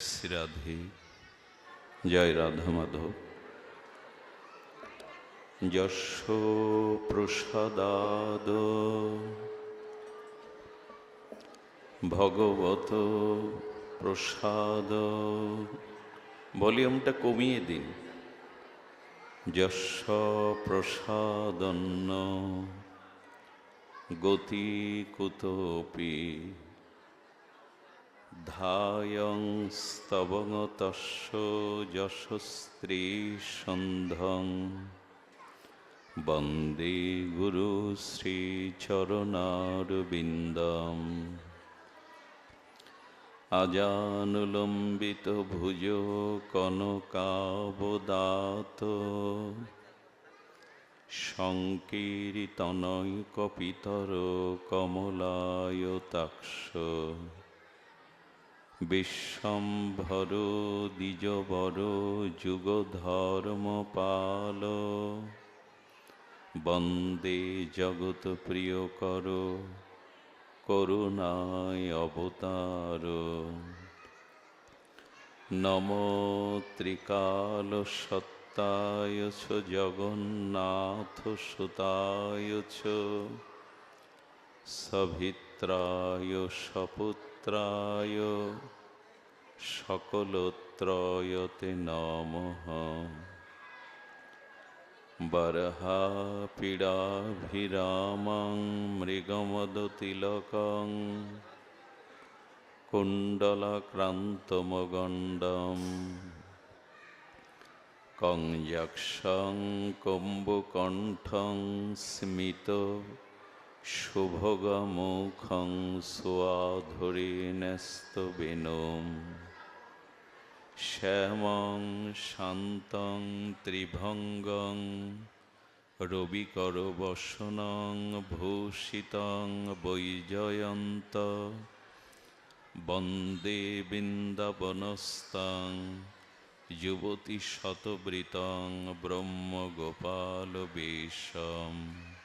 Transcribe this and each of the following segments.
শ্রীরাধে জয় রাধা মাধব। যশ প্রসাদাদ। ভগবত প্রসাদ। ভলিউমটা কমিয়ে দিন। যশ প্রসাদন্ন। গতি কুতপি ধায়ং স্তবঙতস্য যশস্ত্রী সন্ধং। বন্দে গুরু শ্রীচরণারবিন্দম আজানুলম্বিত ভুজ কনকাবদাত। সংকীর্তনৈকপিতর কমলায়তাক্ষ। বিশ্বম্ভর দ্বিজবর যুগধর্মপাল। বন্দে জগৎ প্রিয় কর, করুণায় অবতার। নম ত্রিকাল সত্তায় ছ জগন্নাথ সুতায় ছ সভিত্রায় সপুত্রায় সকলত্রয়তে নমঃ। বরহাপীড়াভিরামং মৃগমদতিলকং। কুণ্ডলাক্রান্তমগণ্ডম। কঞ্জক্ষং কম্বুকণ্ঠং স্মিত। শুভগমুখং স্বাধুরীন্যস্তবিনুম শ্যামং শান্তং ত্রিভঙ্গং। রবিকরবসনং ভূষিতং বৈজয়ন্ত। বন্দে বৃন্দাবনস্তাং। যুবতী শতবৃতং ব্রহ্মগোপালবেশম। তপ্ত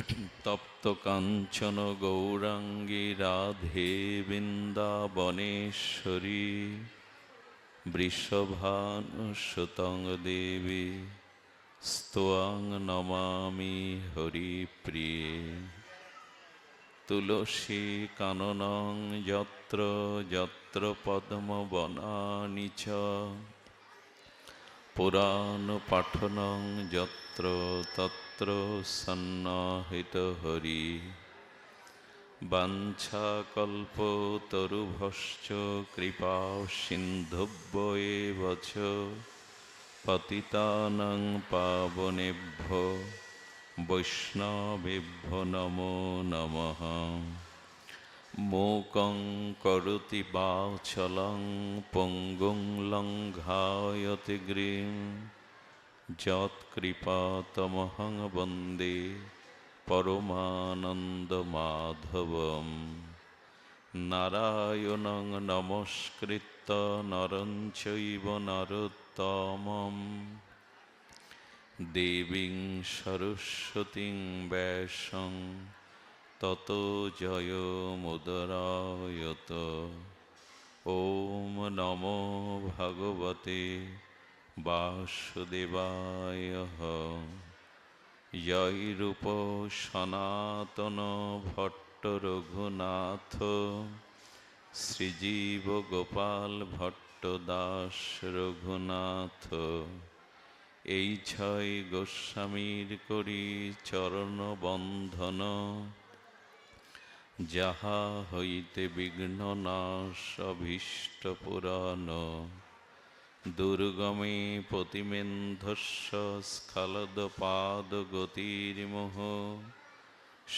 কাঞ্চন গৌরাঙ্গী রাধে বৃন্দাবনেশ্বরী বৃষভানুসুতং দেবী, স্তোয়াং নমামি হরিপ্রিয়ে তুলসী কাননং যত্র যত্র পদ্মবনানি চ। পুরাণ পাঠনং যত্র তত্র সন্নাহিত হরি। বাঞ্ছাকল্পতরুভশ্চ কৃপা সিন্ধুভ্য এব চ পতিতানাং পাবনেভ্য, বৈষ্ণবেভ্য নমো নমঃ। মূকং করোতি বাচলং, পঙ্গুং লঙ্ঘায়তি গৃম যৎকৃপাতমহং বন্দে পরমানন্দমাধবম নারায়ণং নমস্কৃত্য নরং চৈব নরোত্তমম দেবীং সরস্বতীং ব্যাসং তত জয় মুদরায়ত ওম নমো ভগবতে বাসুদেবায় জয় রূপ সনাতন ভট্ট রঘুনাথ, শ্রীজীব গোপাল ভট্ট দাস রঘুনাথ। এই ছয় গোস্বামীর করি চরণ বন্ধন, যাহা হইতে বিঘ্ন নাশ অভীষ্ট পুরাণ। দুর্গমে প্রতিমেন্ধস্য স্খলদ পাদ গতির্মোহ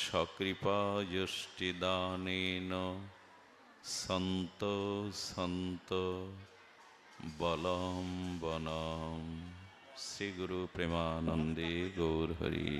সকৃপা যষ্টিদানেন সন্ত সন্ত বলম বনম শ্রী গুরু প্রেমানন্দে গৌর হরি